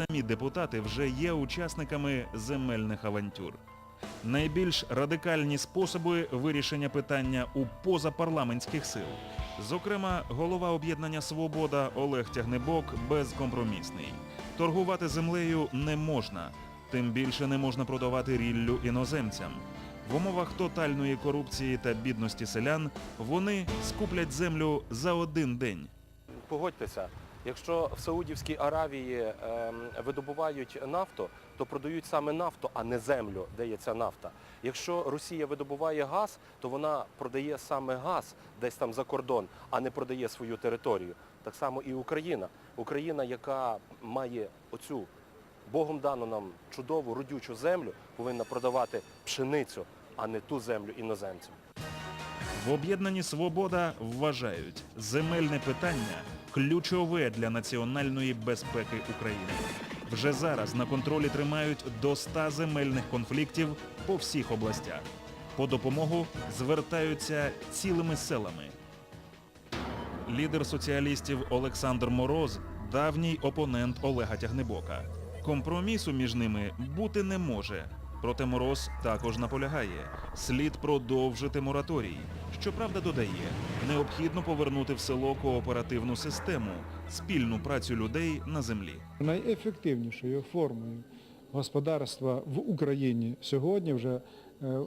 самі депутати вже є учасниками земельних авантюр. Найбільш радикальні способи вирішення питання у позапарламентських сил. Зокрема, голова об'єднання Свобода Олег Тягнебок безкомпромісний. Торгувати землею не можна, тим більше не можна продавати ріллю іноземцям. В умовах тотальної корупції та бідності селян вони скуплять землю за один день. Погодьтеся, якщо в Саудівській Аравії ем, видобувають нафту, то продають саме нафту, а не землю, де є ця нафта. Якщо Росія видобуває газ, то вона продає саме газ десь там за кордон, а не продає свою територію. Так само і Україна. Україна, яка має оцю Богом дану нам чудову родючу землю, повинна продавати пшеницю, а не ту землю іноземцям. В об'єднанні Свобода вважають земельне питання ключове для національної безпеки України. Вже зараз на контролі тримають до 100 земельних конфліктів по всіх областях. По допомогу звертаються цілими селами. Лідер соціалістів Олександр Мороз давній опонент Олега Тягнебока. Компромісу між ними бути не може. Проте Мороз також наполягає. Слід продовжити мораторій. Щоправда, додає, необхідно повернути в село кооперативну систему, спільну працю людей на землі. Найефективнішою формою господарства в Україні сьогодні вже е, е,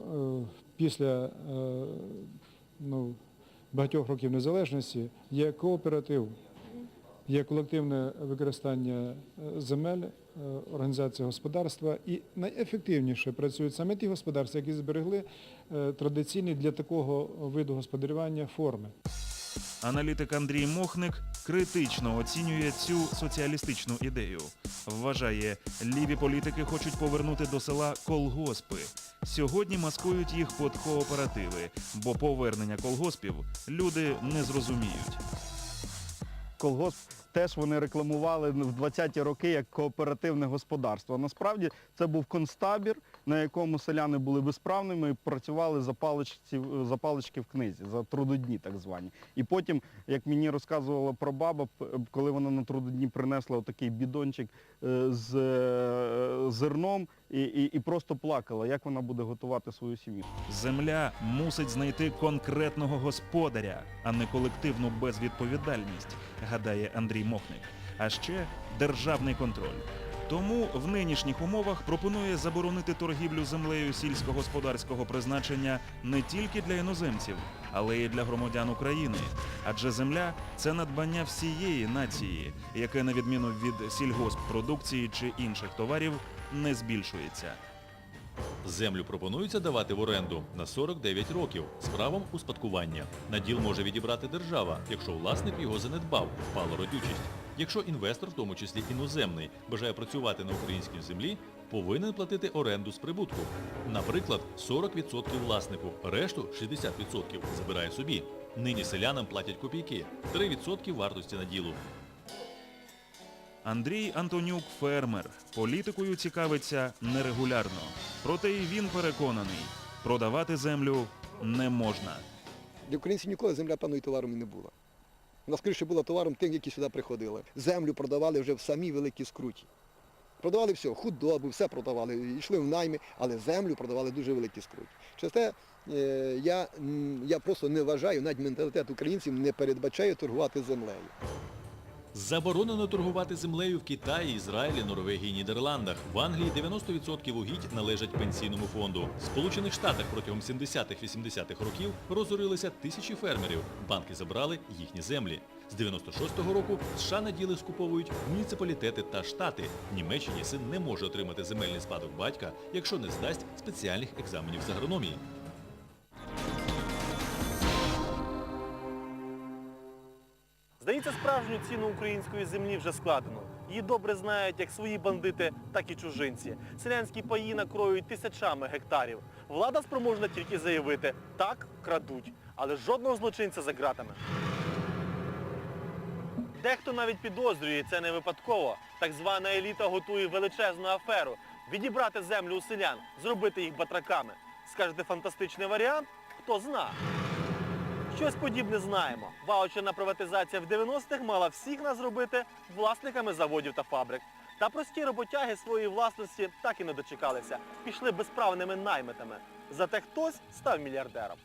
після е, ну, багатьох років незалежності є кооператив, є колективне використання е, земель, е, організація господарства і найефективніше працюють саме ті господарства, які зберегли е, традиційні для такого виду господарювання форми. Аналітик Андрій Мохник критично оцінює цю соціалістичну ідею. Вважає, ліві політики хочуть повернути до села колгоспи. Сьогодні маскують їх під кооперативи, бо повернення колгоспів люди не зрозуміють. Колгосп теж вони рекламували в 20-ті роки як кооперативне господарство. Насправді це був концтабір, на якому селяни були безправними і працювали за паличці, за палички в книзі, за трудодні так звані. І потім, як мені розказувала про баба, коли вона на трудодні принесла отакий бідончик е, з е, зерном і, і, і просто плакала, як вона буде готувати свою сім'ю. Земля мусить знайти конкретного господаря, а не колективну безвідповідальність, гадає Андрій Мохник. А ще державний контроль. Тому в нинішніх умовах пропонує заборонити торгівлю землею сільськогосподарського призначення не тільки для іноземців, але й для громадян України. Адже земля це надбання всієї нації, яке, на відміну від сільгосппродукції чи інших товарів, не збільшується. Землю пропонується давати в оренду на 49 років з правом успадкування. Наділ може відібрати держава, якщо власник його занедбав, впала родючість. Якщо інвестор, в тому числі іноземний, бажає працювати на українській землі, повинен платити оренду з прибутку. Наприклад, 40% власнику, решту 60% забирає собі. Нині селянам платять копійки, 3% вартості наділу. Андрій Антонюк фермер. Політикою цікавиться нерегулярно. Проте і він переконаний, продавати землю не можна. Для українців ніколи земля певною товаром і не була. Вона скоріше була товаром тим, які сюди приходили. Землю продавали вже в самій великій скруті. Продавали все, худобу, все продавали, йшли в найми, але землю продавали дуже великі скруті. Через те е, я, я просто не вважаю, навіть менталітет українців не передбачає торгувати землею. Заборонено торгувати землею в Китаї, Ізраїлі, Норвегії, Нідерландах. В Англії 90% угідь належать пенсійному фонду. В Сполучених Штатах протягом 70-80-х років розорилися тисячі фермерів. Банки забрали їхні землі. З 96-го року США на діли скуповують муніципалітети та штати. Німеччині син не може отримати земельний спадок батька, якщо не здасть спеціальних екзаменів з агрономії. Здається, справжню ціну української землі вже складено. Її добре знають як свої бандити, так і чужинці. Селянські паї накроють тисячами гектарів. Влада спроможна тільки заявити, так, крадуть, але жодного злочинця за ґратами. Дехто навіть підозрює це не випадково. Так звана еліта готує величезну аферу. Відібрати землю у селян, зробити їх батраками. Скажете, фантастичний варіант? Хто зна. Щось подібне знаємо. Ваучерна приватизація в 90-х мала всіх нас зробити власниками заводів та фабрик. Та прості роботяги своєї власності так і не дочекалися. Пішли безправними наймитами. Зате хтось став мільярдером.